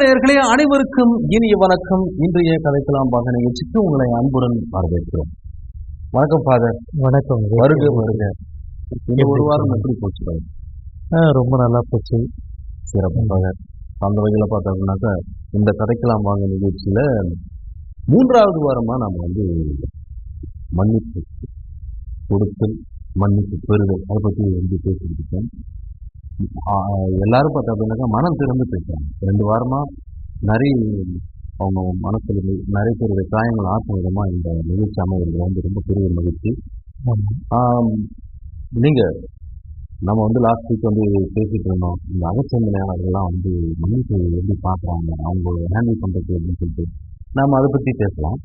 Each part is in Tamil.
நேயர்களே அனைவருக்கும் இனிய வணக்கம். இன்றைய கதைக்கலாம் பார்க்க நிகழ்ச்சிக்கு உங்களை அன்புடன் வரவேற்கிறோம். வணக்கம் ஃபாதர் வணக்கம் வருக வருக. இந்த ஒரு வாரம் எப்படி போச்சு ரொம்ப நல்லா போச்சு. சிறப்பு ஃபாதர் அந்த வகையில் பார்த்தோம்னாக்கா இந்த கதைக்கலாம் வாங்க நிகழ்ச்சியில மூன்றாவது வாரமா நாம வந்து மன்னிப்பு கொடுத்தல் மன்னிப்பு பெறுதல். அதை பற்றி வந்து ஆ, எல்லாரும் பார்த்தா அப்படின்னாக்கா மனம் திறந்து பேசுறாங்க. ரெண்டு வாரமா நிறைய அவங்க மனசுல நிறைய பேருடைய காயங்கள் ஆற்றும் விதமா இந்த நிகழ்ச்சி அமைகிறது வந்து ரொம்ப பெரிய மகிழ்ச்சி. ஆமா. ஆம், நீங்க நம்ம வந்து லாஸ்ட் வீக் வந்து பேசிட்டு இருந்தோம். இந்த அகச்சந்தனையாளர்கள்லாம் வந்து மன்னிப்பு எப்படி பார்க்குறாங்க அவங்க ஹேண்டில் பண்ணுறது அப்படின்னு சொல்லிட்டு. நாம அதை பற்றி பேசலாம்.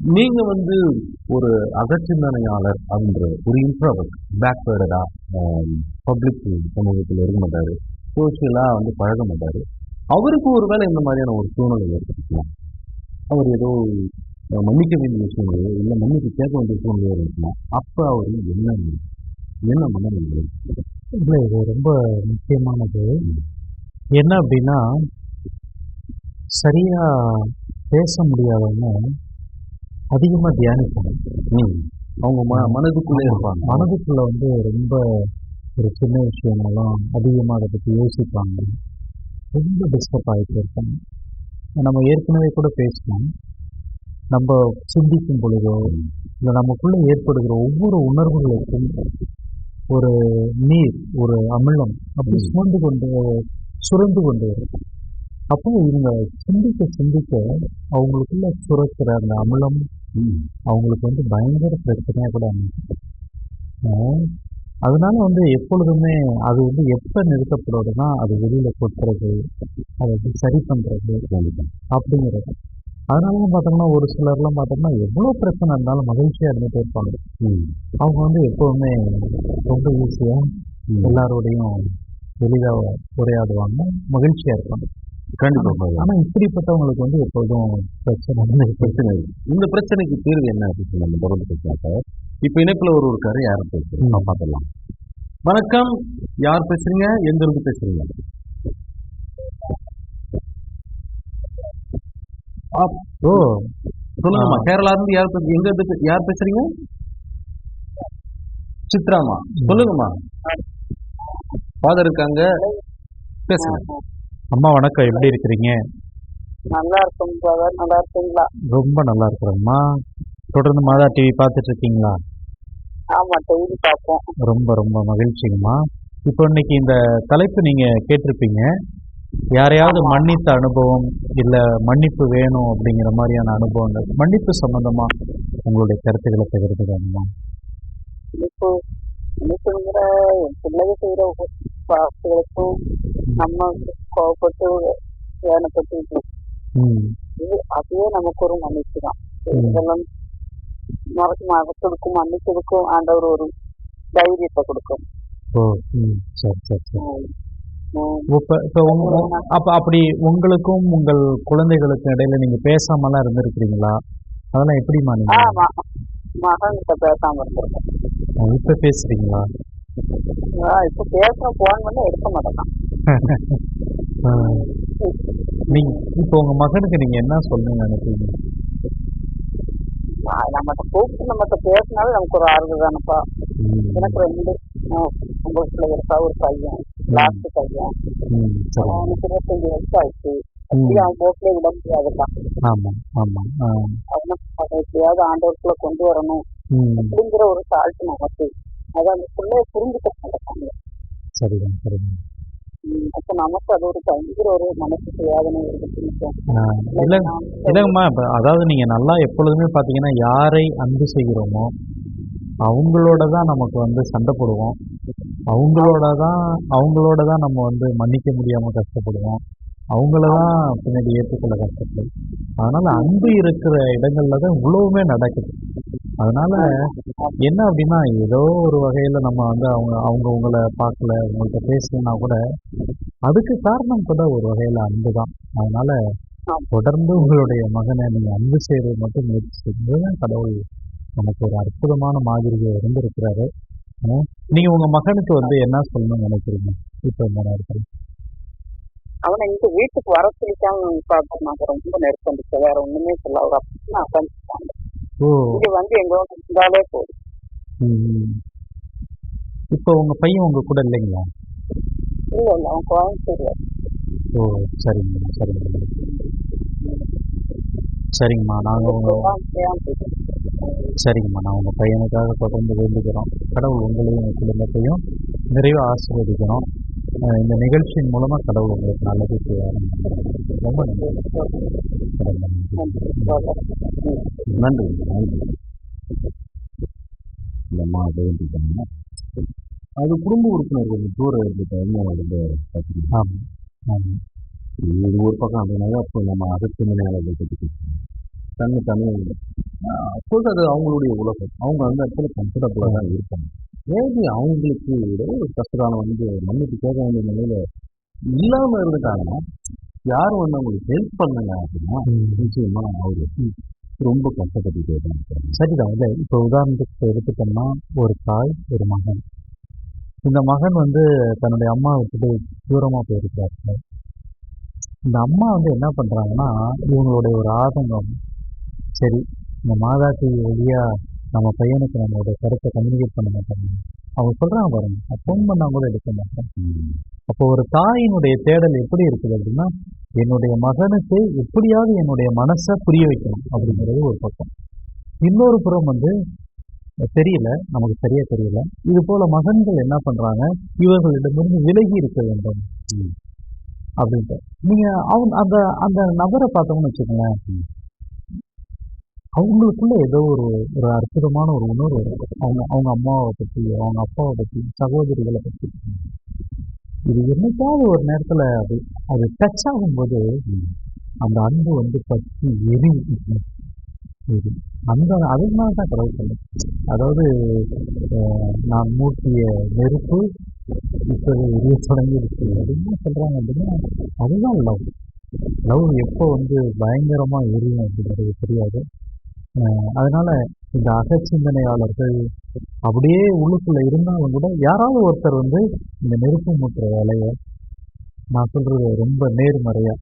நீங்க வந்து ஒரு அகச்சிந்தனையாளர் அப்படின்ற ஒரு இன்ட்ரோவர்ட் பேக்வேர்டரா பப்ளிக் சமூகத்தில் இருக்க மாட்டாரு. சோசியலா வந்து பழக மாட்டாரு. அவருக்கு ஒருவேளை இந்த மாதிரியான ஒரு சூழ்நிலை ஏற்பட்டுக்கலாம் அவர் ஏதோ மன்னிக்க வேண்டிய சூழ்நிலையோ இல்லை மன்னிக்க கேட்க வேண்டிய சூழ்நிலையோ இருக்கலாம் அப்போ அவர் என்ன என்ன மனநிலை? இல்லை இது ரொம்ப முக்கியமானது. என்ன அப்படின்னா சரியா பேச முடியாதவங்க அதிகமா தியானிப்பாங்க ம். அவங்க ம மனதுக்குள்ளே இருப்பாங்க மனதுக்குள்ள வந்து ரொம்ப ஒரு சின்ன விஷயமெல்லாம் அதிகமாக அதை பற்றி யோசிப்பாங்க ரொம்ப டிஸ்டர்ப் ஆகிட்டு இருப்பாங்க நம்ம ஏற்கனவே கூட பேசணும் நம்ம சிந்திக்கும் பொழுதோ இல்லை நமக்குள்ள ஏற்படுகிற ஒவ்வொரு உணர்வுகளுக்கும் ஒரு நீர் ஒரு அமிலம் அப்படி. சுமந்து கொண்டு சுரந்து கொண்டு வரும் அப்போ இவங்க சிந்திக்க சிந்திக்க அவங்களுக்குள்ள சுரக்கிற அந்த அமிலம். அவங்களுக்கு வந்து பயங்கர பிரச்சனையாக கூட. ஆஹ் அதனால வந்து எப்பொழுதுமே அது வந்து எப்போ நிறுத்தப்படுறதுன்னா அது வெளியில் கொட்டுறது அதை வந்து சரி பண்ணுறது. அப்படிங்கிறது அதனால தான் பார்த்தோம்னா ஒரு சிலர்லாம் பார்த்தோம்னா எவ்வளோ பிரச்சனை இருந்தாலும் மகிழ்ச்சியாக இருந்துகிட்டே இருப்பாங்க. அவங்க வந்து எப்போவுமே ரொம்ப ஈஸியாக. எல்லாரோடையும் எளிதாக உரையாடுவாங்க மகிழ்ச்சியாக இருப்பாங்க கண்டிப்பா. ஆனால் இப்படிப்பட்டவங்களுக்கு வந்து எப்போதும் பிரச்சனை வந்து பிரச்சனை. இந்த பிரச்சனைக்கு தீர்வு என்ன அப்படின்னு நம்ம தொடர்ந்து பேசலாம் இப்போ இணைப்புல ஒரு இருக்காரு யாரும் பேசுறோம். பார்த்துடலாம். வணக்கம். யார் பேசுறீங்க? எங்க இருந்து பேசுறீங்க ஓ சொல்லுங்கம்மா. கேரளா இருந்து யார் பேசு- எங்க யார் பேசுறீங்க? சித்ராமா. சொல்லுங்கம்மா. ஃபாதர் இருக்காங்க. பேசுங்க. அம்மா வணக்கம். எப்படி இருக்கிறீங்க? நல்லா இருக்கும் பிரதர் நல்லா இருக்கீங்களா? ரொம்ப நல்லா இருக்கிறேம்மா. தொடர்ந்து மாதா டிவி பார்த்துட்டு இருக்கீங்களா? ஆமா டெய்லி பார்ப்போம். ரொம்ப ரொம்ப மகிழ்ச்சிங்கம்மா. இப்போ இன்னைக்கு இந்த தலைப்பு நீங்க கேட்டிருப்பீங்க. யாரையாவது. மன்னித்த அனுபவம் இல்ல மன்னிப்பு வேணும் அப்படிங்கிற மாதிரியான அனுபவங்கள் மன்னிப்பு சம்பந்தமா உங்களுடைய கருத்துக்களை பகிர்ந்துக்கணுமா இப்போ இன்னைக்குங்கிற என் பிள்ளைங்க செய்யற வேதனைப்பட்டு ம். இது அதுவே நமக்கு ஒரு மன்னிப்பு தான். இதெல்லாம் மறக்க மறக்கிறதுக்கும் மன்னிச்சதுக்கும் ஆண்டவர் ஒரு தைரியத்தை கொடுக்கும். ஓ சரி சரி சரி. அப்போ அப்படி உங்களுக்கும் உங்கள் குழந்தைகளுக்கும் இடையில நீங்க பேசாமலாம் இருந்திருக்கிறீங்களா? அதெல்லாம் எப்படிம்மா நீங்க மகன் கிட்ட பேசாம இருந்திருக்கேன் இப்போ பேசுறீங்களா? இப்ப பேசுற போன் பண்ணி எடுக்க மாட்டேன். நீங்க இப்போ உங்க மகனுக்கு நீங்க என்ன சொல்லணும்னு நினைக்கிறீங்க? நம்மகிட்ட கூப்பிட்டு நம்மகிட்ட பேசினாலும் நமக்கு ஒரு ஆறுதல் தானப்பா. எனக்கு ரெண்டு பிள்ளை இருக்கா ஒரு பையன் லாஸ்ட் பையன். அவனுக்கு இருபத்தஞ்சு வயசு ஆயிடுச்சு. அவன் போக்கிலே விட முடியாதுப்பா. அவனை எப்படியாவது ஆண்டவருக்குள்ள கொண்டு வரணும். அப்படிங்கிற ஒரு தாழ்த்து நமக்கு. அதை அந்த பிள்ளைய சரிதான் சரிதான் அப்ப நமக்கு அது ஒரு பயங்கர ஒரு மனசுக்கு வேதனை இல்லைங்கம்மா இப்போ அதாவது நீங்கள் நல்லா எப்பொழுதுமே பார்த்தீங்கன்னா யாரை அன்பு செய்கிறோமோ அவங்களோட தான் நமக்கு வந்து சண்டை போடுவோம். அவங்களோட தான் அவங்களோட தான் நம்ம வந்து மன்னிக்க முடியாமல் கஷ்டப்படுவோம். அவங்கள தான் பின்னாடி ஏற்றுக்கொள்ள கஷ்டப்படும் அதனால அன்பு இருக்கிற இடங்கள்ல தான் இவ்வளவுமே நடக்குது. அதனால என்ன அப்படின்னா ஏதோ ஒரு வகையில நம்ம வந்து அவங்க அவங்க உங்களை பார்க்கல உங்கள்கிட்ட பேசலன்னா கூட அதுக்கு காரணம் கூட ஒரு வகையில அன்பு தான். அதனால தொடர்ந்து உங்களுடைய மகனை நீங்க அன்பு செய்யறது மட்டும் முயற்சி செய்யுங்க கடவுள் நமக்கு ஒரு அற்புதமான மாதிரியை இருந்திருக்கிறாரு நீங்க உங்க மகனுக்கு வந்து என்ன சொல்லணும்னு நினைக்கிறீங்க? இப்போ இந்த நேரத்தில் அவனை இங்க வீட்டுக்கு வர சொல்லிட்டாங்க நாங்க ரொம்ப நெருக்கடிச்சு வேற ஒண்ணுமே சொல்ல அவர் அப்படி உட்காந்துட்டாங்க இங்க வந்து எங்க இருந்தாலே போதும். இப்போ உங்கள் பையன் உங்கள் கூட இல்லைங்களா? இல்ல இல்ல. அவன் கோயம்புத்தூர் ஓ சரிங்க சரிங்க சரிங்கம்மா நாங்கள் உங்கள் சரிங்கம்மா நான் உங்கள் பையனுக்காக தொடர்ந்து வேண்டிக்கிறோம். கடவுள் உங்களையும் உங்கள் குடும்பத்தையும் நிறைவாக ஆசீர்வதிக்கணும். அஹ் இந்த நிகழ்ச்சியின் மூலமாக கடவுள் உங்களுக்கு நல்லது செய்வார். ரொம்ப நன்றி. நன்றி. அது குடும்ப உறுப்பினர்கள் தூரம் இருந்துட்டு என்ன வந்து இது ஒரு பக்கம் அப்படின்னாவே அப்போ நம்ம பற்றி பேசணும் தண்ணி தனி அப்போது அது அவங்களுடைய உலகம். அவங்க அந்த இடத்துல கம்ஃபர்டபுளாக தான் இருப்பாங்க. மேபி அவங்களுக்கு ஒரு கஷ்டகாலம் வந்து மன்னிப்பு கேட்க வேண்டிய நிலையில இல்லாமல் இருந்துட்டாங்கன்னா யாரும் வந்து அவங்களுக்கு ஹெல்ப் பண்ணுங்க அப்படின்னா நிச்சயமா அவரு ரொம்ப கஷ்டப்பட்டுட்டே தான் சரிதான். இல்லை இப்போ உதாரணத்துக்கு எடுத்துட்டோம்னா ஒரு தாய் ஒரு மகன். இந்த மகன் வந்து தன்னுடைய அம்மா விட்டுட்டு தூரமாக போயிருக்காரு. இந்த அம்மா வந்து என்ன பண்ணுறாங்கன்னா இவங்களுடைய ஒரு ஆதங்கம். சரி இந்த மாதாக்கு வழியாக நம்ம பையனுக்கு நம்மளுடைய கருத்தை கம்யூனிகேட் பண்ண மாட்டாங்க. அவங்க சொல்கிறாங்க பாருங்க. ஃபோன் பண்ணால் கூட எடுக்க மாட்டேன். அப்போ ஒரு தாயினுடைய தேடல் எப்படி இருக்குது அப்படின்னா என்னுடைய மகனுக்கு எப்படியாவது என்னுடைய மனசை புரிய வைக்கணும் அப்படிங்கிறது ஒரு பக்கம். இன்னொரு புறம் வந்து தெரியல நமக்கு சரியா தெரியல. இது போல மகன்கள் என்ன பண்றாங்க? இவர்களிடமிருந்து விலகி இருக்க வேண்டும். அப்படின்ட்டு. நீங்க அவங்க அந்த அந்த நபரை பார்த்தோம்னு வச்சுக்கோங்களேன். அவங்களுக்குள்ள ஏதோ ஒரு ஒரு அற்புதமான ஒரு உணர்வு அவங்க அவங்க அம்மாவை பற்றி அவங்க அப்பாவை பற்றி சகோதரிகளை பற்றி இது என்னைக்காவது ஒரு நேரத்தில் அது அது டச் ஆகும்போது அந்த அன்பு வந்து பற்றி எரியும் எரி அந்த அதனால தான் கடவுள் சொல்லும் அதாவது நான் மூட்டிய நெருப்பு இப்போ எரிய தொடங்கிடுச்சு அப்படின்னு சொல்கிறாங்க அப்படின்னா அதுதான் லவ் லவ் எப்போ வந்து பயங்கரமாக எரியும் அப்படிங்கிறது தெரியாது. அதனால இந்த அகச்சிந்தனையாளர்கள் அப்படியே உள்ளுக்குள்ள இருந்தாலும் கூட யாராவது ஒருத்தர் வந்து இந்த நெருப்பு மூட்டுற வேலையை நான் சொல்றது ரொம்ப நேர்மறையா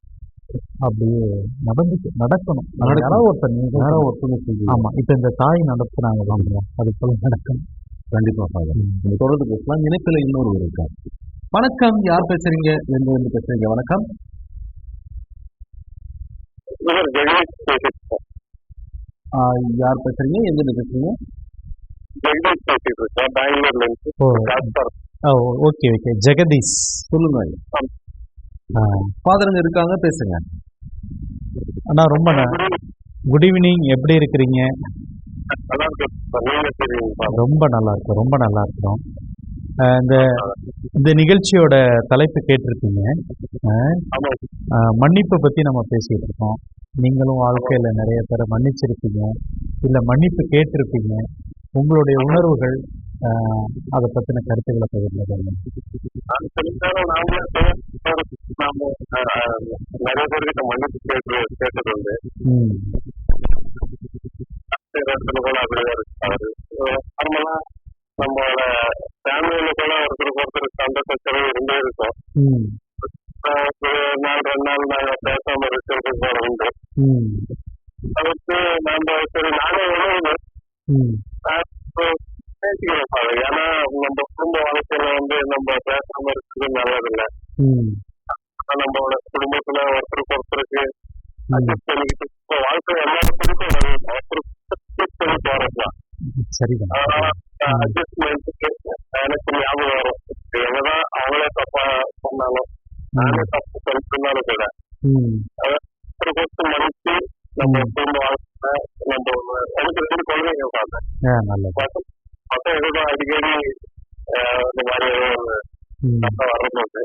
அப்படியே நடந்து நடக்கணும். யாராவது ஒருத்தர் நீங்க யாரோ ஒருத்தங்க செய்யுங்க ஆமா இப்ப இந்த தாய் நடத்துனாங்க பாருங்க அது போல நடக்கணும். கண்டிப்பா இந்த தொடர்ந்து பேசலாம் இணைப்பில் இன்னொரு இருக்கார். வணக்கம் யார் பேசுறீங்க? எங்க இருந்து பேசுறீங்க. வணக்கம். யார் பேசுறீங்க? எங்க இருந்து பேசுறீங்க? ஜெகதீஷ் பேசிட்டு இருக்கேன் பெங்களூர்ல இருந்து. ஓ. Okay okay. ஜெகதீஷ். சொல்லுங்க. ஃபாதருங்க இருக்காங்க பேசுங்க. அண்ணா ரொம்ப குட் ஈவினிங் எப்படி இருக்கிறீங்க? இருக்கு ரொம்ப நல்லா இருக்கும் ரொம்ப நல்லா இருக்கிறோம் இந்த இந்த நிகழ்ச்சியோட தலைப்பு கேட்டிருக்கீங்க. மன்னிப்பை பற்றி நம்ம பேசிகிட்டு இருக்கோம் நீங்களும் வாழ்க்கையில் நிறைய பேரை மன்னிச்சிருப்பீங்க. இல்லை மன்னிப்பு கேட்டிருப்பீங்க. உங்களுடைய உணர்வுகள் அதை பற்றின கருத்துக்களை பகிர்ந்து நிறைய பேர்கிட்ட மன்னிப்பு கேட்டு கேட்டது உண்டு இடத்துல கூட நம்மளோட ஃபேமிலியில கூட ஒருத்தருக்கு ஒருத்தர் சண்டை சச்சரவு இருந்தே இருக்கும். ஒரு நாள் ரெண்டு நாள் நாங்க பேசாம இருக்கிறதுக்கு போற உண்டு. அதுக்கு நாம சரி நானே உணவு பேசிக்கிறோம் ஏன்னா நம்ம குடும்ப வாழ்க்கையில வந்து நம்ம பேசாம இருக்கிறது நல்லதில்லை. நம்மளோட குடும்பத்துல ஒருத்தருக்கு ஒருத்தருக்கு அட்ஜஸ்ட் பண்ணிக்கிட்டு இப்போ வாழ்க்கை எல்லாருக்கும் ஒருத்தருக்கு போறதுதான். சரிதான். அட்ஜஸ்ட்மெண்ட்டுக்கு எனக்கு ஞாபகம் வரும் என்னதான் அவங்களே தப்பா பண்ணாலும் நானே தப்பு பண்ணிருந்தாலும் கூட. மன்னிச்சு நம்ம குடும்ப வாழ்க்கை நம்ம ஒரு- எனக்கு ரெண்டு குழந்தைங்க எதுவும் அடிக்கடி இந்த மாதிரி ஒரு வர்றது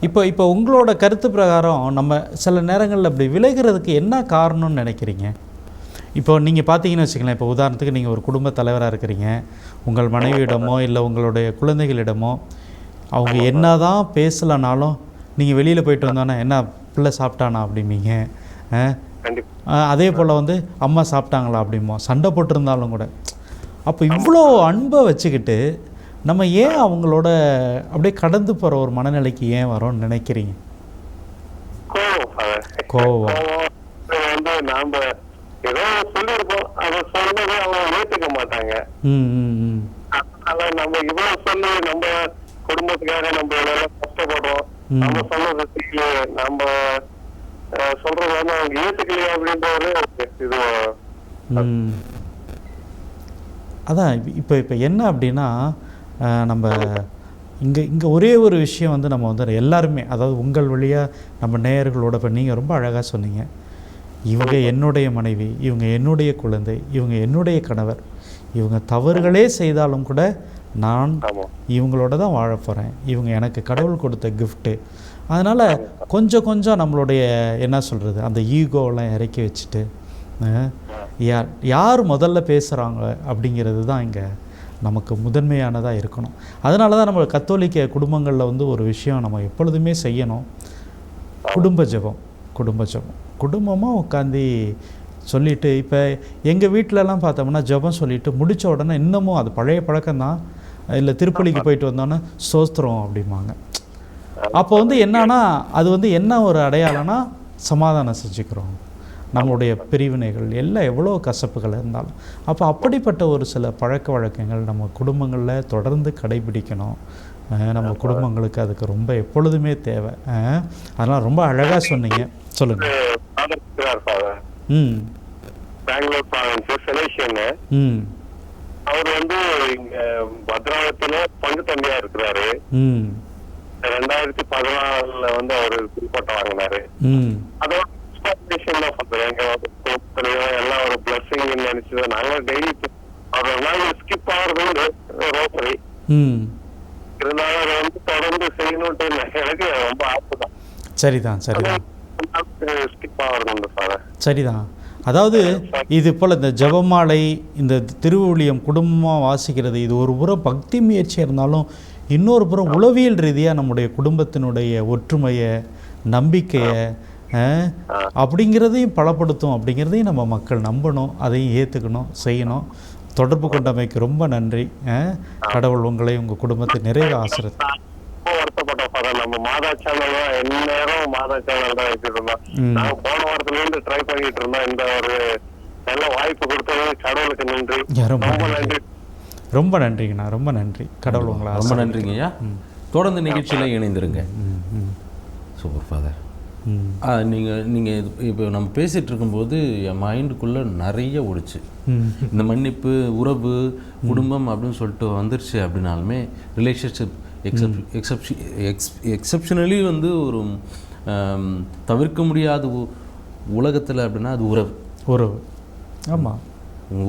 இப்போ இப்போ உங்களோட கருத்து பிரகாரம் நம்ம சில நேரங்களில் அப்படி விலகிறதுக்கு என்ன காரணம்னு நினைக்கிறீங்க? இப்போ நீங்கள் பார்த்தீங்கன்னு வச்சுக்கலாம் இப்போ உதாரணத்துக்கு நீங்கள் ஒரு குடும்ப தலைவராக இருக்கிறீங்க. உங்கள் மனைவியிடமோ இல்லை உங்களுடைய குழந்தைகளிடமோ அவங்க என்னதான் பேசலைனாலும் நீங்கள் வெளியில் போயிட்டு வந்தோன்னே என்ன பிள்ளை சாப்பிட்டானா? அப்படிம்பீங்க. அதே போல் வந்து அம்மா சாப்பிட்டாங்களா? அப்படிமோ சண்டை போட்டிருந்தாலும் கூட. அப்போ இவ்வளோ அன்பை வச்சுக்கிட்டு நம்ம ஏன் அவங்களோட அப்படியே கடந்து போகிற ஒரு மனநிலைக்கு ஏன் வரோம்னு நினைக்கிறீங்க? கோவம் கோவம். வந்து நாம ஏதோ சொல்லியிருப்போம் அதை சொன்னதை அவங்க ஏத்துக்க மாட்டாங்க. அதனால நம்ம இவ்வளவு சொல்லி நம்ம குடும்பத்துக்காக நம்ம இவ்வளவு கஷ்டப்படுறோம். நம்ம சொன்னதை செய்யல. நம்ம சொல்றது வந்து அவங்க ஏத்துக்கலையே அப்படின்ற ஒரு இது. அதான் இப்போ இப்போ என்ன அப்படின்னா நம்ம இங்கே இங்கே ஒரே ஒரு விஷயம் வந்து நம்ம வந்து எல்லாருமே அதாவது உங்கள் வழியாக நம்ம நேயர்களோட இப்போ நீங்கள் ரொம்ப அழகாக சொன்னீங்க. இவங்க என்னுடைய மனைவி இவங்க என்னுடைய குழந்தை இவங்க என்னுடைய கணவர். இவங்க தவறுகளே செய்தாலும் கூட நான் இவங்களோட தான் வாழ போகிறேன் இவங்க எனக்கு கடவுள் கொடுத்த கிஃப்ட்டு அதனால் கொஞ்சம் கொஞ்சம் நம்மளுடைய என்ன சொல்கிறது அந்த ஈகோவெல்லாம் இறக்கி வச்சுட்டு யார் யார் முதல்ல பேசுகிறாங்க அப்படிங்கிறது தான் இங்கே நமக்கு முதன்மையானதாக இருக்கணும். அதனால தான் நம்ம கத்தோலிக்க குடும்பங்களில் வந்து ஒரு விஷயம் நம்ம எப்பொழுதுமே செய்யணும். குடும்ப ஜெபம் குடும்ப ஜெபம். குடும்பமாக உட்காந்து சொல்லிட்டு இப்போ எங்கள் வீட்டிலலாம் பார்த்தோம்னா ஜெபம் சொல்லிட்டு முடித்த உடனே இன்னமும் அது பழைய பழக்கம்தான். இல்லை திருப்பலிக்கு போயிட்டு வந்தோன்னே சோஸ்திரம் அப்படிம்பாங்க. அப்போ வந்து என்னன்னா அது வந்து என்ன ஒரு அடையாளம்னா சமாதானம் செஞ்சுக்கிறோம். நம்மளுடைய பிரிவினைகள் எல்லாம் எவ்வளோ கசப்புகள் இருந்தாலும். அப்போ அப்படிப்பட்ட ஒரு சில பழக்க வழக்கங்கள் நம்ம குடும்பங்களில் தொடர்ந்து கடைபிடிக்கணும். நம்ம குடும்பங்களுக்கு அதுக்கு ரொம்ப எப்பொழுதுமே தேவை. அதெல்லாம் ரொம்ப அழகாக சொன்னீங்க. சொல்லுங்கள் இருக்கிறார் ஃபாதர் பெங்களூர் ப்ராவின்ஸ் செலேஷியன் ம். அவர் வந்து பத்ராவத்தில பங்கு தம்பியா இருக்கிறாரு. ம். ரெண்டாயிரத்தி பதினாலுல வந்து அவர் குறிப்பட்டம் வாங்கினாரு. ம். அதோட எல்லாம் ஒரு பிளஸிங் நினைச்சு நாங்க டெய்லி நாள் ஸ்கிப் ஆகுறது ரோசரி இருந்தாலும் அதை வந்து தொடர்ந்து செய்யணும்ட்டு எனக்கு ரொம்ப ஆசை தான். சரிதான் சரிதான். ஸ்கிப் சார் சரிதான். அதாவது இது போல் இந்த ஜெபமாலை இந்த திருவுளியம் குடும்பமாக வாசிக்கிறது இது ஒரு புறம் பக்தி முயற்சியாக இருந்தாலும் இன்னொரு புறம் உளவியல் ரீதியாக நம்முடைய குடும்பத்தினுடைய ஒற்றுமையை நம்பிக்கையை அப்படிங்கிறதையும் பலப்படுத்தும் அப்படிங்கிறதையும் நம்ம மக்கள் நம்பணும் அதையும் ஏற்றுக்கணும் செய்யணும். தொடர்பு கொண்டமைக்கு ரொம்ப நன்றி கடவுள் உங்களை உங்கள் குடும்பத்தை நிறைய ஆசிரியர் ஃபாதர் நம்ம மாதா சேனல் தான் எந்நேரம் மாதா சேனல் தான் வச்சுட்டு இருந்தோம். நாங்க போன வாரத்துல இருந்து ட்ரை பண்ணிட்டு இருந்தோம். இந்த ஒரு நல்ல வாய்ப்பு கொடுத்தது கடவுளுக்கு நன்றி. ரொம்ப நன்றி. ரொம்ப நன்றிங்கண்ணா ரொம்ப நன்றி. கடவுள் உங்களை ரொம்ப. நன்றிங்க ஐயா தொடர்ந்து நிகழ்ச்சியில் இணைந்திருங்க. சூப்பர் ஃபாதர் நீங்கள் நீங்கள் இப்போ நம்ம பேசிகிட்டு இருக்கும்போது என் மைண்டுக்குள்ளே நிறைய ஓடுச்சு. இந்த மன்னிப்பு உறவு குடும்பம் அப்படின்னு சொல்லிட்டு வந்துருச்சு அப்படின்னாலுமே ரிலேஷன்ஷிப் எக்ஸப் எக்ஸப்ஷி எக்ஸ் எக்ஸப்ஷனலி வந்து ஒரு தவிர்க்க முடியாத உலகத்தில் அப்படின்னா அது உறவு. உறவு. ஆமாம்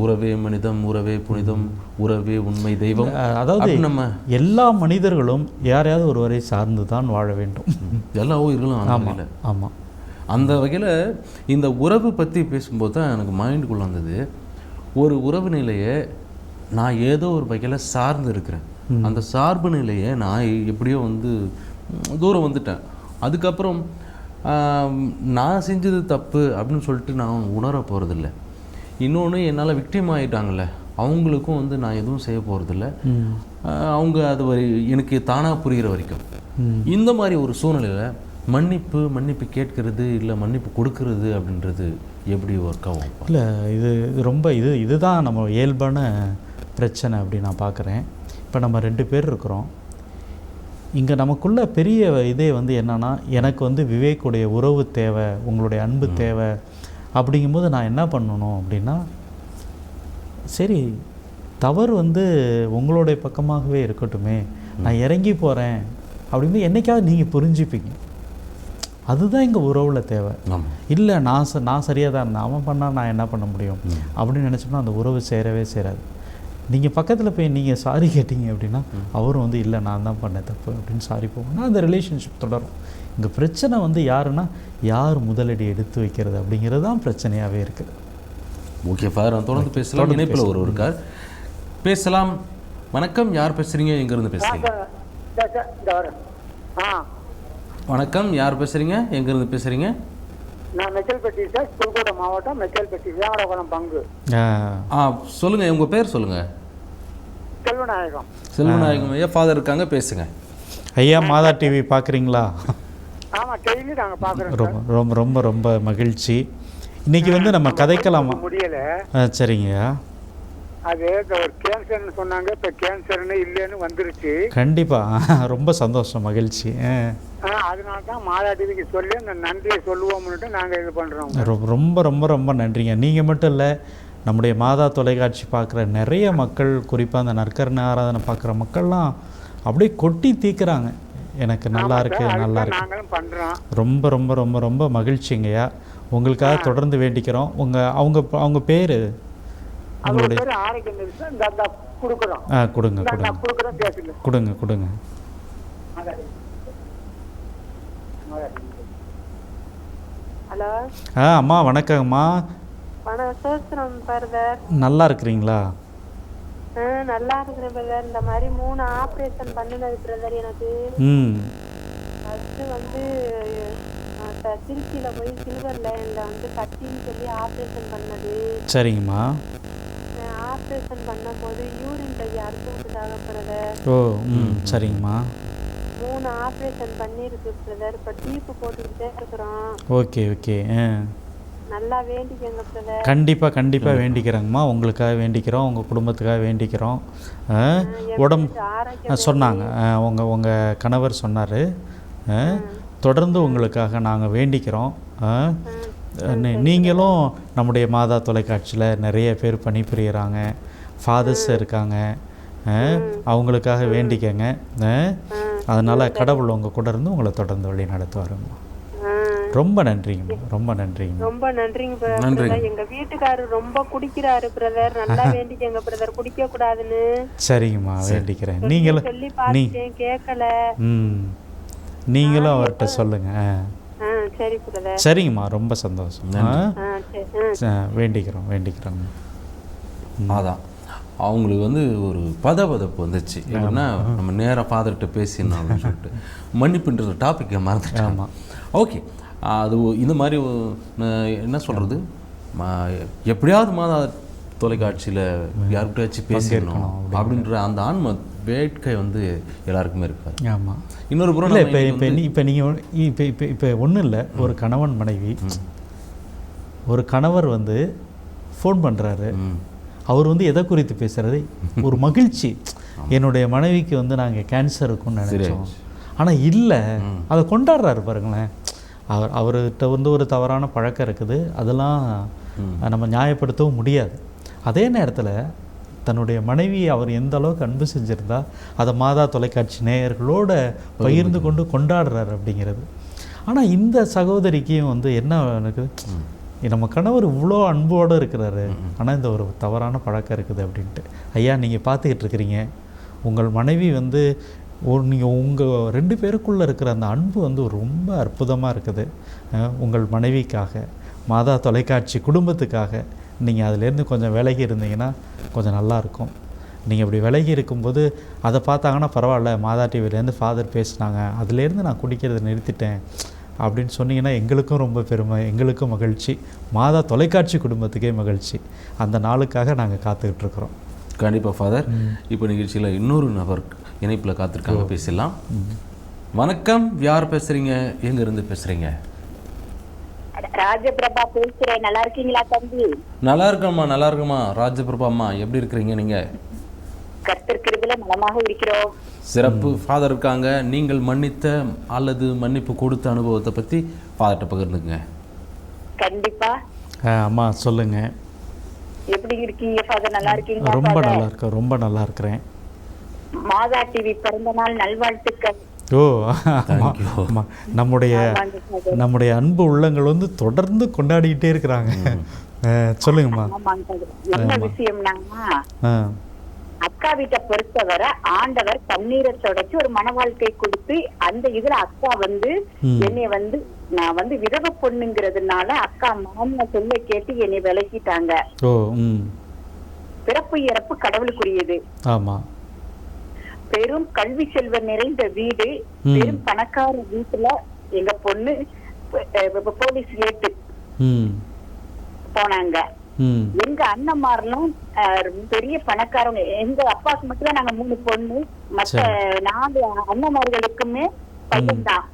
உறவே மனிதம் உறவே புனிதம் உறவே உண்மை தெய்வம். அதாவது நம்ம எல்லா மனிதர்களும் யாரையாவது ஒருவரை சார்ந்து தான் வாழ வேண்டும். எல்லா உயிர்களும் ஆமாம் ஆமாம் அந்த வகையில் இந்த உறவு பற்றி பேசும்போது தான் எனக்கு மைண்டுக்குள்ள வந்தது. ஒரு உறவு நிலையை நான் ஏதோ ஒரு வகையில் சார்ந்து இருக்கிறேன். அந்த சார்பு நிலையை நான் எப்படியோ வந்து தூரம் வந்துட்டேன். அதுக்கப்புறம் நான் செஞ்சது தப்பு அப்படின்னு சொல்லிட்டு நான் உணர போகிறதில்ல இன்னொன்று என்னால் விக்டிம் ஆகிட்டாங்கல்ல அவங்களுக்கும் வந்து நான் எதுவும் செய்ய போகிறதில்ல அவங்க அது வரை எனக்கு தானாக புரிகிற வரைக்கும். இந்த மாதிரி ஒரு சூழ்நிலையில் மன்னிப்பு மன்னிப்பு கேட்கறது இல்லை மன்னிப்பு கொடுக்கறது அப்படின்றது எப்படி ஒர்க் ஆகும்? இல்லை இது இது ரொம்ப இது இதுதான் நம்ம இயல்பான பிரச்சனை அப்படி நான் பார்க்குறேன் இப்போ நம்ம ரெண்டு பேர் இருக்கிறோம். இங்கே நமக்குள்ள பெரிய இதே வந்து என்னன்னா எனக்கு வந்து விவேக்குடைய உறவு தேவை உங்களுடைய அன்பு தேவை அப்படிங்கும்போது நான் என்ன பண்ணணும் அப்படின்னா சரி தவறு வந்து உங்களுடைய பக்கமாகவே இருக்கட்டுமே நான் இறங்கி போகிறேன் அப்படிங்கும்போது என்னைக்காவது நீங்கள் புரிஞ்சுப்பீங்க. அதுதான் எங்கள் உறவில் தேவை. இல்லை நான் ச நான் சரியாக தான் இருந்தேன். அவன் பண்ணால் நான் என்ன பண்ண முடியும்? அப்படின்னு நினச்சோம்னா அந்த உறவு சேரவே சேராது. நீங்கள் பக்கத்தில் போய் நீங்கள் சாரி கேட்டீங்க அப்படின்னா அவரும் வந்து இல்லை நான் தான் பண்ணேன் தப்பு அப்படின்னு சாரி போகணும்னா அந்த ரிலேஷன்ஷிப் தொடரும். இங்கே பிரச்சனை வந்து யாருன்னா யார் முதலடி எடுத்து வைக்கிறது அப்படிங்கிறது தான் பிரச்சனையாகவே இருக்குது ஓகே ஃபாதர் நான் தொடர்ந்து பேசலாம். இணைப்பில் ஒரு இருக்கார் பேசலாம். வணக்கம். யார் பேசுகிறீங்க எங்கேருந்து பேசுகிறீங்க வணக்கம். யார் பேசுகிறீங்க எங்கேருந்து பேசுகிறீங்க நான் மெச்சல்பட்டி சார் புதுக்கோட்டை மாவட்டம் மெச்சல்பட்டி வேங்கடகுளம் பங்கு. ஆ, சொல்லுங்கள் உங்கள் பேர் சொல்லுங்கள் செல்வநாயகம். செல்வநாயகம் ஐயா ஃபாதர் இருக்காங்க பேசுங்க. ஐயா மாதா டிவி பார்க்குறீங்களா ஆமா டெய்லி நாங்க பாக்குறோம் ரொம்ப ரொம்ப ரொம்ப ரொம்ப மகிழ்ச்சி. இன்னைக்கு வந்து நம்ம கதைக்கலாமா? முடியல. ஆ சரிங்கய்யா அது கேன்சர்னு சொன்னாங்க இப்ப கேன்சர்னு இல்லைன்னு வந்துருச்சு. கண்டிப்பாக ரொம்ப சந்தோஷம் மகிழ்ச்சி. அதனால தான் மாதா டிவிக்கு சொல்லி அந்த நன்றியை சொல்லுவோம்னுட்டு நாங்க இது பண்றோம். ரொ- ரொம்ப ரொம்ப ரொம்ப நன்றிங்க. நீங்கள் மட்டும் இல்லை நம்முடைய மாதா தொலைக்காட்சி பார்க்குற நிறைய மக்கள் குறிப்பாக அந்த நற்கரண ஆராதனை பார்க்குற மக்கள்லாம் அப்படியே கொட்டி தீக்குறாங்க. எனக்கு நல்லா இருக்கு நல்லா இருக்கு. ரொம்ப ரொம்ப ரொம்ப ரொம்ப மகிழ்ச்சிங்கய்யா. உங்களுக்காக தொடர்ந்து வேண்டிக்கிறோம். உங்கள் அவங்க அவங்க பேர்? அவங்க உங்களுடைய பேரு ஆரோக்கியம் இருக்கு இந்த அந்த கொடுக்குறோம். ஆ கொடுங்க கொடுங்க. கொடுங்க கொடுங்க. ஹலோ? ஆ அம்மா வணக்கம்மா நல்லா இருக்கிறீங்களா? நல்லா இருக்கிறேன் பிரதர். இந்த மாதிரி மூணு ஆப்ரேஷன் பண்ணினது பிரதர் எனக்கு. ம். ஃபஸ்ட்டு வந்து திருச்சியில போய் சில்வர் லைன்ல வந்து கட்டின்னு சொல்லி ஆப்ரேஷன் பண்ணது. சரிங்கம்மா. ஆப்ரேஷன் பண்ணும்போது யூரின் பை அறுத்துக்கிட்டாங்க பிரதர் ஓ ம் சரிங்கம்மா. மூணு ஆப்ரேஷன் பண்ணியிருக்கு பிரதர் இப்போ டீப்பு போட்டுக்கிட்டே இருக்கிறோம். ஓகே ஓகே ஆ. நல்லா வேண்டிக்கங்க பிரதர் கண்டிப்பாக கண்டிப்பாக வேண்டிக்கிறேங்கம்மா. உங்களுக்காக வேண்டிக்கிறோம். உங்கள் குடும்பத்துக்காக வேண்டிக்கிறோம். ஆ, உடம்பு ஆ, சொன்னாங்க. உங்கள் உங்கள் கணவர் சொன்னார். தொடர்ந்து உங்களுக்காக நாங்கள் வேண்டிக்கிறோம். ஆ, நீங்களும் நம்முடைய மாதா தொலைக்காட்சியில் நிறைய பேர் பணிபுரியுறாங்க. ஃபாதர்ஸ் இருக்காங்க. ஆ, அவங்களுக்காக வேண்டிக்கங்க. அதனால் கடவுள் உங்கள் கூட இருந்து உங்களை தொடர்ந்து வழி நடத்துவாருங்கம்மா ரொம்ப நன்றிங்கம்மா ரொம்ப நன்றிங்கம்மா ரொம்ப நன்றிங்க நன்றிங்க. பிரதர் எங்க வீட்டுக்காரர் ரொம்ப குடிக்கிறாரு பிரதர் நல்லா வேண்டிக்கங்க பிரதர் குடிக்க கூடாதுன்னு சரிங்கம்மா வேண்டிக்கிறேன். நீங்களும் சொல்லி நீ பார்த்துட்டேன் கேட்கல ம். நீங்களும் அவர்கிட்ட சொல்லுங்க. சரிங்கம்மா ரொம்ப சந்தோஷம். வேண்டிக்கிறோம் வேண்டிக்கிறோங்க அதான். அவங்களுக்கு வந்து ஒரு பதபதப்பு வந்துச்சு. எப்படின்னா நம்ம நேராக ஃபாதர்கிட்ட பேசிடணும் அப்படின்னு சொல்லிட்டு மன்னிப்புன்ற டாப்பிக்கை மறந்துட்டாங்க ஓகே அது இந்த மாதிரி என்ன சொல்கிறது எப்படியாவது மாதா தொலைக்காட்சியில் யாருக்கிட்டயாச்சும் பேசிடணும் அப்படின்ற அந்த ஆன்ம வேட்கை வந்து எல்லாருக்குமே இருக்காது. ஆமாம் இன்னொரு புறம் இல்லை இப்போ இப்போ இப்போ நீங்கள் இப்போ இப்போ இப்போ ஒன்றும் இல்லை ஒரு கணவன் மனைவி ஒரு கணவர் வந்து ஃபோன் பண்ணுறாரு. அவர் வந்து எதை குறித்து பேசுறது? ஒரு மகிழ்ச்சி. என்னுடைய மனைவிக்கு வந்து நாங்கள் கேன்சர் இருக்கும்னு நினைச்சோம். ஆனால் இல்லை. அதை கொண்டாடுறாரு பாருங்களேன். அவர் அவர்கிட்ட வந்து ஒரு தவறான பழக்கம் இருக்குது. அதெல்லாம் நம்ம நியாயப்படுத்தவும் முடியாது. அதே நேரத்தில் தன்னுடைய மனைவியை அவர் எந்த அளவுக்கு அன்பு செஞ்சிருந்தா அதை மாதா தொலைக்காட்சி நேயர்களோட பகிர்ந்து கொண்டு கொண்டாடுறாரு அப்படிங்கிறது. ஆனால் இந்த சகோதரிக்கும் வந்து என்ன இருக்குது? நம்ம கணவர் இவ்வளோ அன்போடு இருக்கிறாரு. ஆனால் இந்த ஒரு தவறான பழக்கம் இருக்குது அப்படின்ட்டு. ஐயா நீங்கள் பார்த்துக்கிட்டு இருக்கிறீங்க. உங்கள் மனைவி வந்து ஒரு நீங்கள் உங்கள் ரெண்டு பேருக்குள்ளே இருக்கிற அந்த அன்பு வந்து ரொம்ப அற்புதமாக இருக்குது. உங்கள் மனைவிக்காக மாதா தொலைக்காட்சி குடும்பத்துக்காக. நீங்கள் அதிலேருந்து கொஞ்சம் விலகி இருந்தீங்கன்னா கொஞ்சம் நல்லாயிருக்கும். நீங்கள் இப்படி விலகி இருக்கும்போது அதை பார்த்தாங்கன்னா பரவாயில்ல மாதா டிவிலேருந்து ஃபாதர் பேசுனாங்க அதுலேருந்து நான் குடிக்கிறதை நிறுத்திட்டேன் அப்படின்னு சொன்னீங்கன்னா எங்களுக்கும் ரொம்ப பெருமை எங்களுக்கும் மகிழ்ச்சி. மாதா தொலைக்காட்சி குடும்பத்துக்கே மகிழ்ச்சி. அந்த நாளுக்காக நாங்கள் காத்துக்கிட்டு இருக்கிறோம். கண்டிப்பாக ஃபாதர். இப்போ நிகழ்ச்சியில் இன்னொரு நபர் இணைப்பில் காத்திருக்காங்க பேசலாம் வணக்கம். யார் பேசுகிறீங்க எங்கேருந்து பேசுகிறீங்க ராஜபிரபா பேசுறேன். நல்லா இருக்கீங்களா தம்பி? நல்லா இருக்கம்மா நல்லா இருக்கம்மா. ராஜபிரபா அம்மா எப்படி இருக்கிறீங்க நீங்கள் கத்திருக்கிறதுல நலமாக இருக்கிறோம். சிறப்பு. ஃபாதர் இருக்காங்க. நீங்கள் மன்னித்த அல்லது மன்னிப்பு கொடுத்த அனுபவத்தை பற்றி ஃபாதர்கிட்ட பகிர்ந்துங்க கண்டிப்பா. அம்மா சொல்லுங்கள் எப்படி இருக்கீங்க ஃபாதர் நல்லா இருக்கீங்களா ரொம்ப father? நல்லா இருக்கேன் ரொம்ப நல்லா இருக்கிறேன். மாதா டிவி பிறந்த நாள் நல்வாழ்த்துக்கள். ஓ ஆமா, ஆமா. நம்முடைய. நம்முடைய அன்பு உள்ளங்கள் வந்து தொடர்ந்து கொண்டாடிக்கிட்டே இருக்கிறாங்க. சொல்லுங்கம்மா. என்ன அக்கா வீட்டை பொறுத்தவரை ஆண்டவர் தண்ணீரை தொடச்சு ஒரு மன வாழ்க்கை கொடுத்து அந்த இதுல அக்கா வந்து. என்னை வந்து நான் வந்து விதவ பொண்ணுங்கிறதுனால அக்கா மாமியா சொல்ல கேட்டு என்னை ம். பிறப்பு இறப்பு கடவுளுக்குரியது. ஆமாம் பெரும் கல்வி செல்வம் நிறைந்த வீடு. பெரும் பணக்கார வீட்டுல எங்க பொண்ணு போலீஸ் ஏட்டு போனாங்க. எங்க அண்ணன்மார்களும் அஹ், பெரிய பணக்காரங்க. எங்க அப்பாவுக்கு மட்டும் தான் நாங்க மூணு பொண்ணு. மத்த நாலு அண்ணன்மார்களுக்குமே பையன் தான்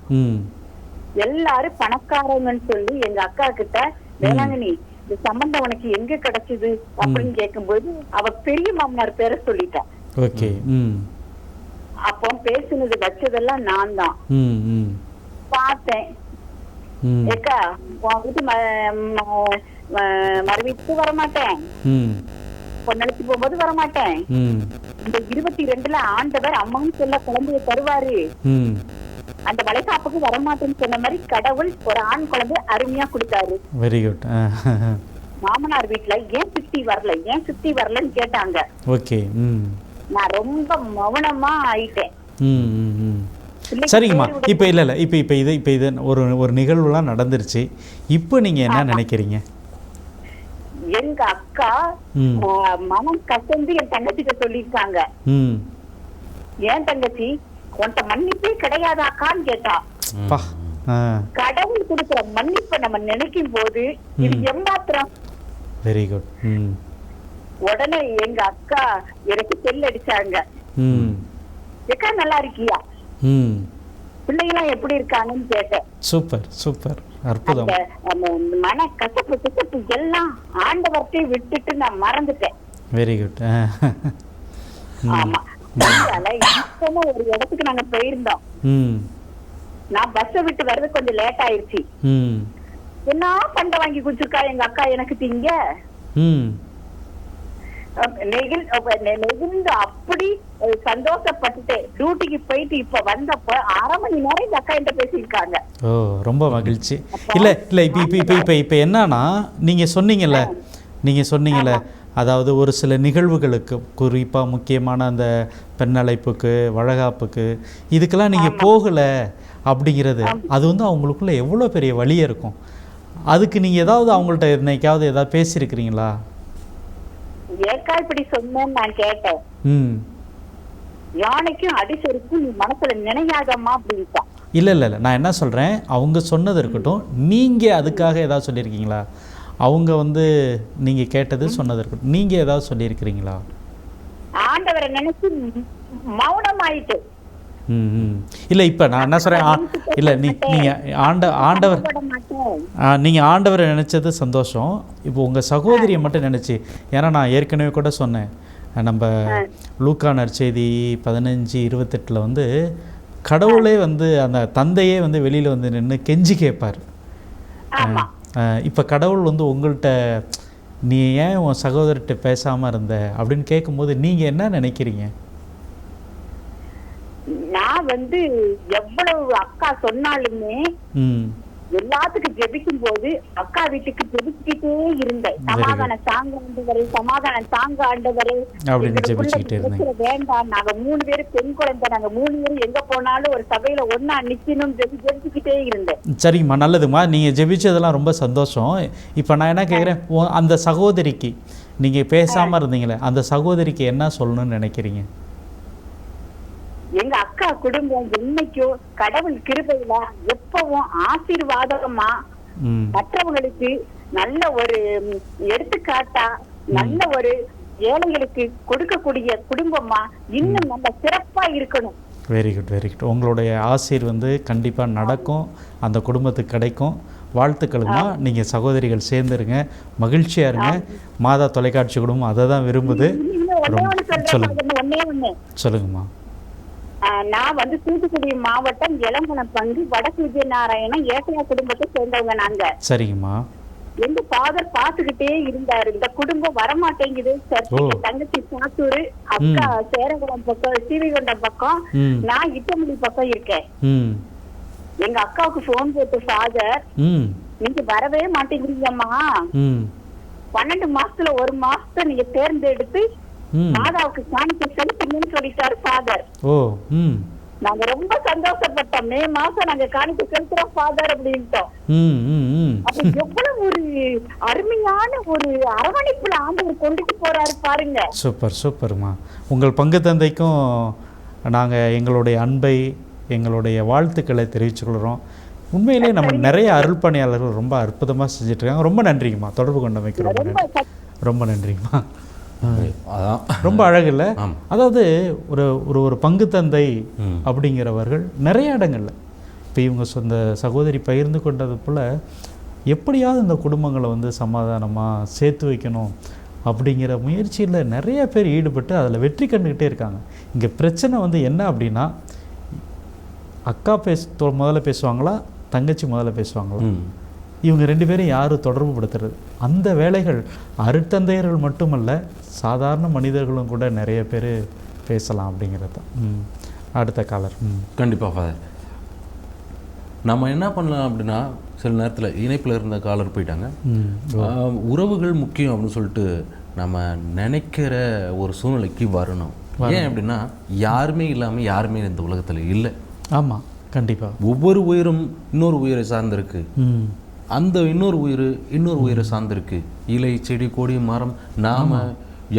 எல்லாரும் பணக்காரங்கன்னு சொல்லி எங்க அக்கா கிட்ட வேளாங்கண்ணி இந்த சம்பந்தம் உனக்கு எங்க கிடைச்சது? அப்படின்னு கேட்கும்போது அவ பெரிய மாமனார் பேரை சொல்லிட்டா. ஓகே. அப்போ பேசுனது வச்சதெல்லாம் நான் தான். பார்த்தேன். ஏக்கா உன் வீட்டு ம- ம- ம- மறுவீட்டுக்கு வரமாட்டேன். ம். பொண்ணழைச்சு போகும்போது வரமாட்டேன். ம். இந்த இருபத்தி ரெண்டுல ஆண்டவர் அம்மான்னு சொல்ல குழந்தைய தருவாரு. அந்த வளைகாப்புக்கு வரமாட்டேன்னு சொன்ன மாதிரி கடவுள் ஒரு ஆண் குழந்தை அருமையா கொடுத்தாரு. வெரி குட் மாமனார் வீட்டுல ஏன் சுத்தி வரல ஏன் சுத்தி வரலன்னு கேட்டாங்க. ஓகே நான் ரொம்ப மௌனமா ஆயிட்டேன். சரிங்கம்மா. இப்போ இல்லை இல்லை. இப்போ இப்போ இது இப்போ இது ஒரு ஒரு நிகழ்வுலாம் நடந்துருச்சு. இப்போ நீங்கள் என்ன நினைக்கிறீங்க? எங்க அக்கா மனம் கசந்து என் தங்கச்சிட்ட சொல்லியிருக்காங்க. ஏன் தங்கச்சி? உன்கிட்ட மன்னிப்பே கிடையாதாக்கான்னு கேட்டா. பா ஆ. கடவுள் கொடுக்கிற மன்னிப்பை நம்ம நினைக்கும் போது இது. எம்மாத்திரம்? வெரி குட் உடனே எங்க அக்கா எனக்கு செல் அடிச்சாங்க. அக்கா நல்லா இருக்கியா? பிள்ளைங்களாம் எப்படி இருக்காங்கன்னு கேட்டேன். Super super. அற்புதம். மன கசப்பு கசப்பு எல்லாம் ஆண்டவர்கிட்ட விட்டுட்டு நான் மறந்துட்டேன். வெரி குட் ஆமா. இப்பவும் ஒரு இடத்துக்கு நாங்க போயிருந்தோம். நான் பஸ்ஸை விட்டு வர்றது கொஞ்சம் லேட் ஆயிருச்சு. என்ன பண்டை வாங்கி குடிச்சிருக்கா எங்க அக்கா? எனக்கு திங்க. நெகிழ் நெகிழ்ந்து அப்படி சந்தோஷப்பட்டுட்டேன் டியூட்டிக்கு போயிட்டு இப்ப வந்தப்ப அரை மணி நேரம் இந்த அக்கா என்கிட்ட பேசியிருக்காங்க. ஓ ரொம்ப மகிழ்ச்சி. இல்லை இல்லை இப்போ இப்போ இப்போ இப்போ இப்போ என்னன்னா நீங்கள் சொன்னீங்கல்ல நீங்கள் சொன்னீங்கல்ல அதாவது ஒரு சில நிகழ்வுகளுக்கு குறிப்பாக முக்கியமான அந்த பெண் அழைப்புக்கு வழகாப்புக்கு இதுக்கெல்லாம் நீங்கள் போகலை அப்படிங்கிறது அது வந்து அவங்களுக்குள்ள எவ்வளோ பெரிய வழியாக இருக்கும். அதுக்கு நீங்கள் ஏதாவது அவங்கள்ட்ட என்னைக்காவது ஏதாவது பேசியிருக்கிறீங்களா? ஏக்கா இப்படி சொன்னேன்னு நான் கேட்டேன். யானைக்கும் அடிசருக்கும் நீ மனசுல நினையாதம்மா அப்படின்ட்டான். இல்லை இல்லை இல்லை. நான் என்ன சொல்கிறேன் அவங்க சொன்னது இருக்கட்டும். நீங்கள் அதுக்காக ஏதாவது சொல்லியிருக்கீங்களா? அவங்க வந்து நீங்கள் கேட்டது சொன்னது இருக்கட்டும். நீங்கள் ஏதாவது சொல்லியிருக்கிறீங்களா? ஆண்டவரை நினைச்சு மௌனம் ஆயிட்டு ம் ம் இல்லை இப்போ நான் என்ன சொல்கிறேன் இல்லை நீ நீங்கள் ஆண்ட ஆண்டவர் நீங்கள் ஆண்டவரை நினச்சது சந்தோஷம். இப்போ உங்கள் சகோதரியை மட்டும் நினச்சி ஏன்னா நான் ஏற்கனவே கூட சொன்னேன். நம்ம லூக்கா நற்செய்தி பதினஞ்சு இருபத்தெட்டில் வந்து கடவுளே வந்து அந்த தந்தையே வந்து வெளியில் வந்து நின்று கெஞ்சி கேட்பார் இப்போ கடவுள் வந்து உங்கள்கிட்ட நீ ஏன் உன் சகோதரர்கிட்ட பேசாமல் இருந்த? அப்படின்னு கேட்கும்போது நீங்கள் என்ன நினைக்கிறீங்க? நான் வந்து எவ்வளவு அக்கா சொன்னாலுமே எல்லாத்துக்கும் ஜெபிக்கும் போது அக்கா வீட்டுக்கு ஜெபிச்சுக்கிட்டே இருந்தேன். சமாதான தாங்க ஆண்டவரே சமாதான தாங்க ஆண்டவரே. வேண்டாம். நாங்க மூணு பேரும் பெண் குழந்தை நாங்க மூணு பேரும் எங்க போனாலும் ஒரு சபையில ஒண்ணா நிக்கணும் ஜெபி ஜெபிச்சுக்கிட்டே இருந்தேன். சரிங்கம்மா நல்லதும்மா. நீங்கள் ஜெபிச்சதெல்லாம் ரொம்ப சந்தோஷம். இப்போ நான் என்ன கேட்குறேன் அந்த சகோதரிக்கு நீங்கள் பேசாமல் இருந்தீங்களே அந்த சகோதரிக்கு என்ன சொல்லணும்னு நினைக்கிறீங்க? எங்க அக்கா குடும்பம் என்னைக்கும் கடவுள் கிருபையில எப்பவும் ஆசீர்வாதமா மற்றவங்களுக்கு நல்ல ஒரு எடுத்துக்காட்டா நல்ல ஒரு ஏழைகளுக்கு கொடுக்கக்கூடிய குடும்பமா இன்னும் நல்ல சிறப்பா இருக்கணும். வெரி குட் வெரி குட் உங்களுடைய ஆசீர் வந்து கண்டிப்பாக நடக்கும். அந்த குடும்பத்துக்கு கிடைக்கும். வாழ்த்துக்களுமா. நீங்கள் சகோதரிகள் சேர்ந்துருங்க. மகிழ்ச்சியாக இருங்க. மாதா தொலைக்காட்சி குடும்பம் அதை தான் விரும்புது சொல்லுங்க. சொல்லுங்கம்மா. நான் வந்து தூத்துக்குடி மாவட்டம் இளங்குணம் பங்கு வடக்கு விஜயநாராயணன் ஏட்டையா குடும்பத்தை சேர்ந்தவங்க நாங்க. சரிங்கம்மா. எங்க ஃபாதர் பாத்துக்கிட்டே இருந்தாரு. இந்த குடும்பம் வரமாட்டேங்குது. தங்கச்சி சாத்தூர் அக்கா சேரகுளம் பக்கம் சீவிகொண்டம் பக்கம் நான் இட்டமொழி பக்கம் இருக்கேன். எங்க அக்காவுக்கு போன் போட்டு ஃபாதர் நீங்க வரவே மாட்டேங்கிறீங்கம்மா. பன்னெண்டு மாசத்துல ஒரு மாசத்தை நீங்க தேர்ந்தெடுத்து மாதாவுக்கு காணிக்கை செலுத்துங்கன்னு சொல்லிட்டாரு ஃபாதர். ஓ ம். நாங்க ரொம்ப சந்தோஷப்பட்டோம். மே மாசம் நாங்க காணிக்கை செலுத்துறோம் ஃபாதர் அப்படின்ட்டோம். அப்ப எவ்வளவு ஒரு அருமையான ஒரு அரவணைப்புல ஆண்டவர் கொண்டுட்டு போறாரு பாருங்க. சூப்பர் சூப்பர்மா. உங்கள் பங்கு தந்தைக்கும் நாங்கள் எங்களுடைய அன்பை எங்களுடைய வாழ்த்துக்களை தெரிவிச்சுக்கொள்கிறோம். உண்மையிலே நம்ம நிறைய அருள் பணியாளர்கள் ரொம்ப அற்புதமாக செஞ்சுட்ருக்காங்க ரொம்ப நன்றிங்கம்மா. தொடர்பு நன்றி. சத்- ரொம்ப நன்றிங்கம்மா. அதான். ரொம்ப அழகு இல்லை. அதாவது ஒரு ஒரு ஒரு பங்கு தந்தை. அப்படிங்கிறவர்கள் நிறைய இடங்கள்ல. இப்போ இவங்க சொந்த சகோதரி பகிர்ந்து கொண்டது போல் எப்படியாவது இந்த குடும்பங்களை வந்து சமாதானமாக சேர்த்து வைக்கணும் அப்படிங்கிற முயற்சியில் நிறைய பேர் ஈடுபட்டு அதில் வெற்றி கண்டுக்கிட்டே இருக்காங்க. இங்கே பிரச்சனை வந்து என்ன அப்படின்னா அக்கா பேச முதல்ல பேசுவாங்களா? தங்கச்சி முதல்ல பேசுவாங்களா? இவங்க ரெண்டு பேரும் யாரும் தொடர்பு படுத்துறது அந்த வேலைகள் அருட்தந்தையர்கள் மட்டுமல்ல சாதாரண மனிதர்களும் கூட நிறைய பேர் பேசலாம் அப்படிங்கிறது தான். அடுத்த காலர் கண்டிப்பாக ஃபாதர் நம்ம என்ன பண்ணலாம் அப்படின்னா சில நேரத்தில் இணைப்பில் இருந்த காலர் போயிட்டாங்க. உறவுகள் முக்கியம் அப்படின்னு சொல்லிட்டு நம்ம நினைக்கிற ஒரு சூழ்நிலைக்கு வரணும். ஏன் அப்படின்னா யாருமே இல்லாமல் யாருமே இந்த உலகத்தில் இல்லை. ஆமாம் கண்டிப்பாக ஒவ்வொரு உயிரும் இன்னொரு உயிரை சார்ந்திருக்கு. அந்த இன்னொரு உயிர் இன்னொரு உயிரை சார்ந்திருக்கு. இலை செடி கொடி மரம் நாம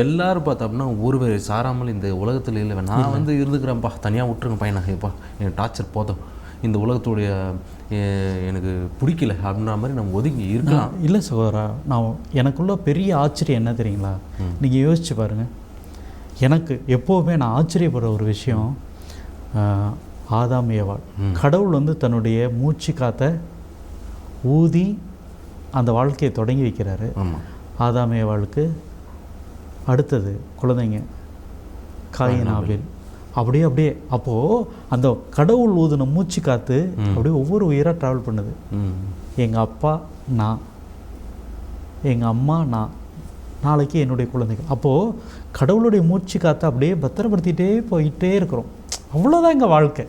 எல்லாரும் பார்த்தோம்னா ஒருவரை சாராமல் இந்த உலகத்தில் இல்லை. நான் வந்து இருந்துக்கிறேன்ப்பா. தனியாக விட்டுருங்க பையனாகப்பா எனக்கு டார்ச்சர் போதும். இந்த உலகத்துடைய எனக்கு பிடிக்கல அப்படின்ற மாதிரி நம்ம ஒதுங்கி இருக்கலாம். இல்லை சகோதரா நான் எனக்குள்ள பெரிய ஆச்சரியம் என்ன தெரியுங்களா? நீங்கள் யோசிச்சு பாருங்க. எனக்கு எப்போவுமே நான் ஆச்சரியப்படுற ஒரு விஷயம் ஆதாம் ஏவாள். கடவுள் வந்து தன்னுடைய மூச்சு காத்த ஊதி அந்த வாழ்க்கையை தொடங்கி வைக்கிறாரு. ஆமாம் ஆதாம் ஏவாளுக்கு அடுத்தது குழந்தைங்க காயின் ஆபேல். அப்படியே அப்படியே அப்போது அந்த கடவுள் ஊதின மூச்சு காத்து அப்படியே ஒவ்வொரு உயிராக ட்ராவல் பண்ணுது. எங்கள் அப்பா நான். எங்கள் அம்மா நான். நாளைக்கு என்னுடைய குழந்தைகள். அப்போது கடவுளுடைய மூச்சு காற்றை அப்படியே பத்திரப்படுத்திட்டே போயிட்டே இருக்கிறோம். அவ்வளோதான் எங்கள் வாழ்க்கை.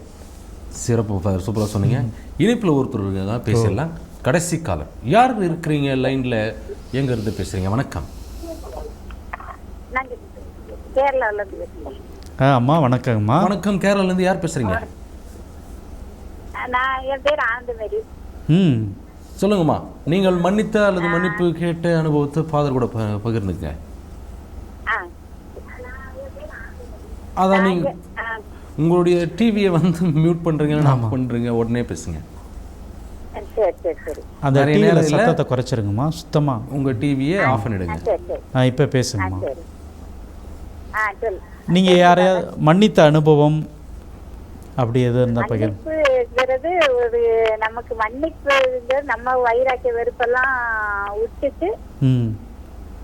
சிறப்பு சூப்பராக சொன்னீங்க. இணைப்பில் ஒருத்தர் தான் பேசிடலாம். கடைசி காலர் யார் இருக்கிறீங்க லைனில்? எங்க இருந்து பேசுகிறீங்க வணக்கம். ஆ அம்மா வணக்கங்கம்மா. வணக்கம். கேரளாலேருந்து யார் பேசுகிறீங்க நான் என் பேர் ஆனந்தமேரி. ம். சொல்லுங்கம்மா. நீங்கள் மன்னித்த அல்லது மன்னிப்பு கேட்ட அனுபவத்தை ஃபாதர் கூட ப- பகிர்ந்துங்க அதான் நீங்கள் உங்களுடைய டிவியை வந்து மியூட் பண்ணுறீங்க ஆஃப் பண்ணுறீங்க உடனே பேசுங்க. சரி சரி சரி. அந்த டிவியில். சத்தத்தை குறைச்சிருங்கம்மா சுத்தமாக உங்கள் டிவியை ஆஃப் பண்ணிடுங்க. ஆ இப்போ பேசுங்கம்மா. சரி. ஆ சொல்லு. நீங்கள் யாரையாவது மன்னித்த அனுபவம் அப்படி எது இருந்தால் பகிர். மன்னிப்புங்கிறது ஒரு நமக்கு மன்னிப்புங்கிறது நம்ம வைராக்கிய வெறுப்பெல்லாம் விட்டுட்டு ம்.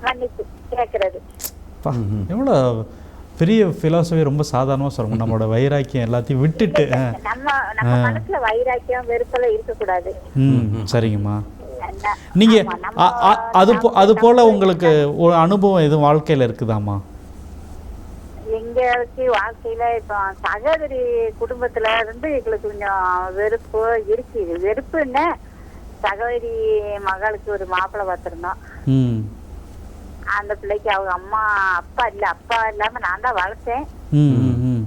மன்னிப்பு கேட்கறது பா எவ்வளோ பெரிய ஃபிலாசபி ரொம்ப சாதாரணமாக சொல்லணும். நம்மளோட வைராக்கியம் எல்லாத்தையும் விட்டுட்டு. நம்ம வைராக்கியம் வெறுப்பெல்லாம் இருக்கக்கூடாது. ம் சரிங்கம்மா. நம்ம- அது அது போல் உங்களுக்கு ஒரு அனுபவம் எதுவும் வாழ்க்கையில் இருக்குதாம்மா? எங்களுக்கு வாழ்க்கையில இப்போ சகோதரி குடும்பத்துல இருந்து எங்களுக்கு கொஞ்சம் வெறுப்பு இருக்கு. வெறுப்புன்னு சகோதரி மகளுக்கு ஒரு மாப்பிள்ளை பார்த்திருந்தோம். அந்த பிள்ளைக்கு அவங்க அம்மா அப்பா இல்ல அப்பா இல்லாம நான் தான் வளர்த்தேன். ம் ம், ம்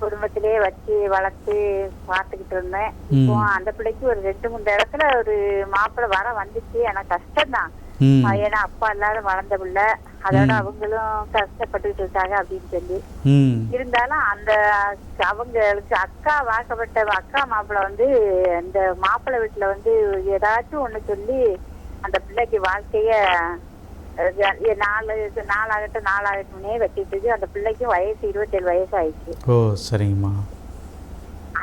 குடும்பத்திலேயே வச்சு வளர்த்து பார்த்துக்கிட்டு இருந்தேன். ம். இப்போ அந்த பிள்ளைக்கு ஒரு ரெண்டு மூணு இடத்துல ஒரு மாப்பிள்ளை வர வந்துச்சு. எனக்கு கஷ்டம்தான். ம். ஏன்னா அப்பா இல்லாத வளர்ந்த பிள்ளை. அதோட அவங்களும் கஷ்டப்பட்டுக்கிட்டு இருக்காங்க அப்படின்னு சொல்லி. ம். இருந்தாலும் அந்த அவங்களுக்கு அக்கா வாக்கப்பட்ட அக்கா மாப்பிள்ளை வந்து அந்த மாப்பிள்ளை வீட்டுல வந்து ஏதாச்சும் ஒண்ணு சொல்லி அந்த பிள்ளைக்கு வாழ்க்கைய நாலு நாலாகட்டும் நாலாகட்டும்னே வெட்டிட்டு அந்த பிள்ளைக்கு வயசு இருபத்தேழு வயசு ஆயிடுச்சு ஓ சரிங்கம்மா.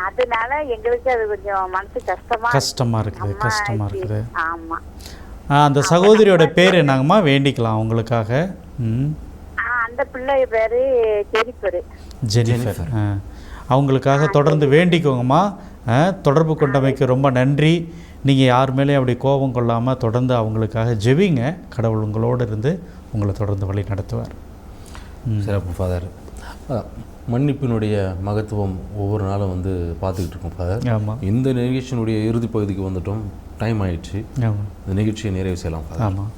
அதனால எங்களுக்கு அது கொஞ்சம் மனசு கஷ்டமா கஷ்டமா இருக்குது கஷ்டமா. இருக்குது. ஆமா. அந்த சகோதரியோட பேர் என்னங்கம்மா? வேண்டிக்கலாம் உங்களுக்காக. அந்த பிள்ளை பேரு ஜெனிஃபரு. ஜெனிஃபர். அவங்களுக்காக தொடர்ந்து வேண்டிக்கோங்கம்மா. தொடர்பு கொண்டமைக்கு ரொம்ப நன்றி. நீங்கள் யார் மேலேயும் அப்படி கோபம் கொள்ளாமல் தொடர்ந்து அவங்களுக்காக ஜெபிங்க. கடவுள் உங்களோடு இருந்து உங்களை தொடர்ந்து வழி நடத்துவார். சிறப்பு ஃபாதர் மன்னிப்பினுடைய மகத்துவம் ஒவ்வொரு நாளும் வந்து பார்த்துக்கிட்டு இருக்கோம் ஃபாதர் ஆமாம் இந்த நிகழ்ச்சியினுடைய இறுதி பகுதிக்கு வந்துட்டோம். டைம் ஆயிடுச்சு. இந்த நிகழ்ச்சியை நிறைவு செய்யலாம் ஃபாதர் ஆமாம்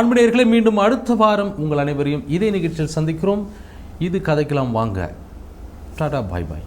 அன்புடையர்களே மீண்டும் அடுத்த வாரம் உங்கள் அனைவரையும் இதே நிகழ்ச்சியில் சந்திக்கிறோம். இது கதைக்கலாம் வாங்க. டாடா பாய் பாய்